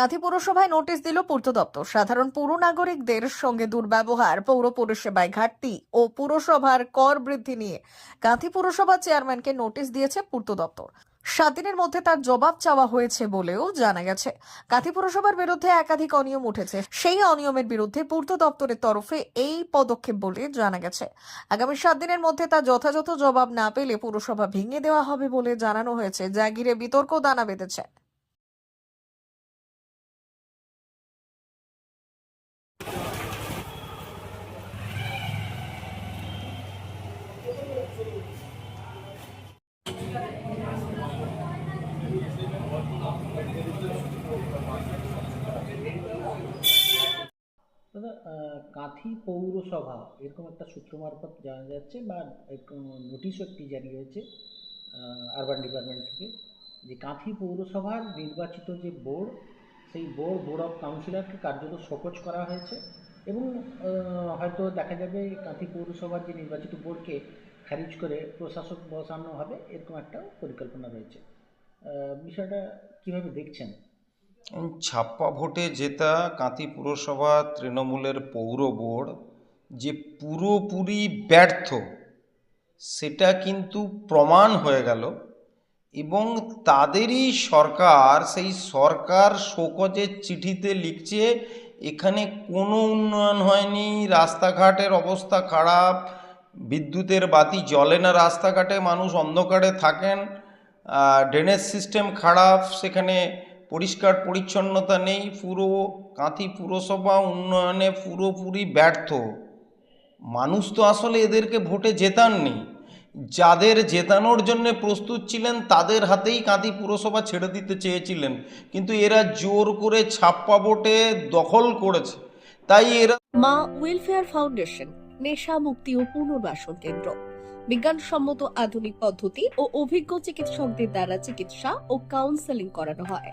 Kanthi পুরসভায় notice দিল পূর্ত দপ্তর। সাধারণ পুর নাগরিকদের সঙ্গে দুর্ব্যবহার, পৌর পরিষেবায় ঘাটতি ও পুরসভার কর বৃদ্ধি নিয়ে কাঁথি পুরসভা চেয়ারম্যানকে নোটিশ দিয়েছে পূর্ত দপ্তর। সাত দিনের মধ্যে তার জবাব চাওয়া হয়েছে বলেও জানা গেছে। কাঁথি পুরসভার বিরুদ্ধে একাধিক অনিয়ম উঠেছে। সেই অনিয়মের বিরুদ্ধে পূর্ত দপ্তরের তরফে এই পদক্ষেপ বলে জানা গেছে। আগামী সাত দিনের মধ্যে তার যথাযথ জবাব না পেলে পুরসভা ভেঙে দেওয়া হবে বলে জানানো হয়েছে। ঘিরে বিতর্ক দানা বেঁধেছে। কাঁথি পৌরসভা, এরকম একটা সূত্র মারফত জানা যাচ্ছে বা নোটিশও একটি জারি হয়েছে আরবান ডিপার্টমেন্ট থেকে, যে কাঁথি পৌরসভার নির্বাচিত যে বোর্ড সেই বোর্ড বোর্ড অফ কাউন্সিলরকে কার্যত শোকজ করা হয়েছে এবং হয়তো দেখা যাবে কাঁথি পৌরসভার যে নির্বাচিত বোর্ডকে খারিজ করে প্রশাসক বসানো হবে, এরকম একটা পরিকল্পনা রয়েছে। বিষয়টা কীভাবে দেখছেন? ছাপ্পা ভোটে জেতা কাঁথি পুরসভা তৃণমূলের পৌর বোর্ড যে পুরোপুরি ব্যর্থ, সেটা কিন্তু প্রমাণ হয়ে গেল এবং তাদেরই সরকার, সেই সরকার শোকজের চিঠিতে লিখছে, এখানে কোনো উন্নয়ন হয়নি, রাস্তাঘাটের অবস্থা খারাপ, বিদ্যুতের বাতি জ্বলে না রাস্তাঘাটে, মানুষ অন্ধকারে থাকেন ড্রেনেজ সিস্টেম খারাপ, সেখানে পরিষ্কার পরিচ্ছন্নতা নেই, পুরো কাঁথি পুরসভা উন্নয়নে পুরোপুরি ব্যর্থ। মানুষ তো আসলে এদেরকে ভোটে জেতাননি। যাদের জেতানোর জন্য প্রস্তুত ছিলেন, তাদের হাতেই কাঁথি পুরসভা ছেড়ে দিতে চেয়েছিলেন। কিন্তু এরা জোর করে ছাপ্পা ভোটে দখল করেছে। তাই এরা মা ওয়েলফেয়ার ফাউন্ডেশন, নেশা মুক্তি ও পুনর্বাসন কেন্দ্র। বিজ্ঞানসম্মত আধুনিক পদ্ধতি ও অভিজ্ঞ চিকিৎসকদের দ্বারা চিকিৎসা ও কাউন্সেলিং করানো হয়।